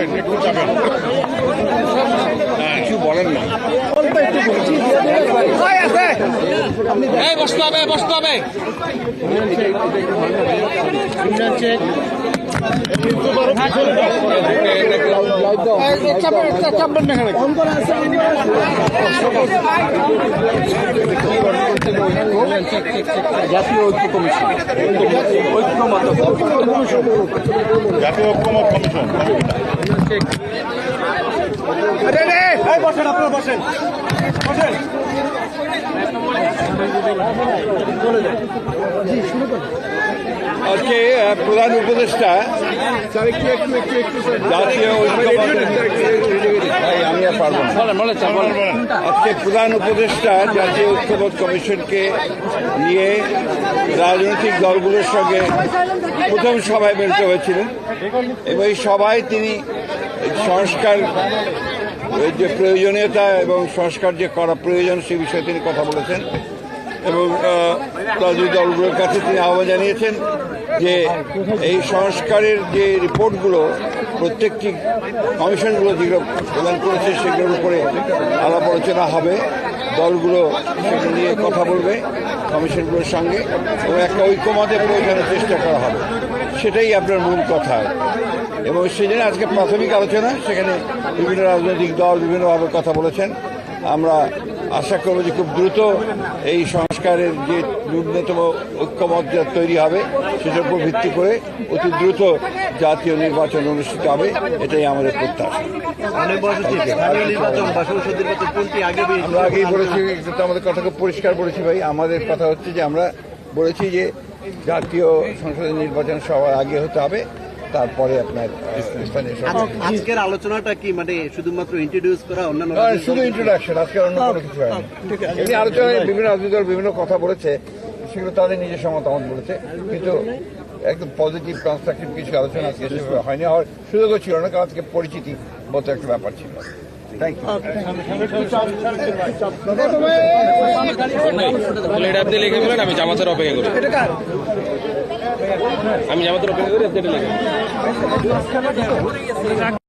চাপেন একটু চাপেন। হ্যাঁ, কিছু বলেন না। এই বসতে হবে বসতে হবে। জাতীয় ঐক্য কমিশন। ঐক্যমত জাতীয় ঐক্যমত কমিশন। বসেন আপনার বসেন। বসেন। আজকে প্রধান উপদেষ্টা জাতীয় আজকে প্রধান উপদেষ্টা জাতীয় ঐক্যমত কমিশনকে নিয়ে রাজনৈতিক দলগুলোর সঙ্গে প্রথম সভায় মিলিত হয়েছিলেন এবং এই সভায় তিনি সংস্কার যে প্রয়োজনীয়তা এবং সংস্কার যে করা প্রয়োজন সে বিষয়ে তিনি কথা বলেছেন। এবং রাজনৈতিক দলগুলোর কাছে তিনি আহ্বান জানিয়েছেন যে এই সংস্কারের যে রিপোর্টগুলো, প্রত্যেকটি কমিশনগুলো যেগুলো প্রদান করেছে, সেগুলোর উপরে আলাপ আলোচনা হবে। দলগুলো সেগুলো নিয়ে কথা বলবে কমিশনগুলোর সঙ্গে এবং একটা ঐক্যমতে পৌঁছানোর চেষ্টা করা হবে। সেটাই আপনার মূল কথা। এবং সেজন্য আজকে প্রাথমিক আলোচনা, সেখানে বিভিন্ন রাজনৈতিক দল বিভিন্নভাবে কথা বলেছেন। আমরা আশা করব যে খুব দ্রুত এই সংস্কারের যে ন্যূনতম ঐক্যমত তৈরি হবে সেটার উপর ভিত্তি করে অতি দ্রুত জাতীয় নির্বাচন অনুষ্ঠিত হবে এটাই আমাদের প্রত্যাশা। আগে আমরা আগেই বলেছি আমাদের কথা খুব পরিষ্কার বলেছি ভাই। আমাদের কথা হচ্ছে যে আমরা বলেছি যে জাতীয় সংসদের নির্বাচন সবার আগে হতে হবে। তারপরে আপনার আজকের আলোচনাটা কি মানে শুধুমাত্র ইন্ট্রোডিউস করা অন্যান্য শুধু ইন্ট্রোডাকশন আজকে অন্য কোনো কিছু হয়নি এমনি আলোচনায় বিভিন্ন রাজনৈতিক দল বিভিন্ন কথা বলেছে সেগুলো তাদের নিজস্ব মতামত বলেছে কিন্তু একদম পজিটিভ কনস্ট্রাকটিভ কিছু আলোচনা আজকে সেভাবে হয়নি হওয়ার সুযোগও ছিল না কারণ আজকে পরিচিতি মতো একটা ব্যাপার ছিল থ্যাংক ইউ আপনি লিখে বলেন আমি জামাতের অপেক্ষা করি আমি আমাদের অপেক্ষা করি আপনি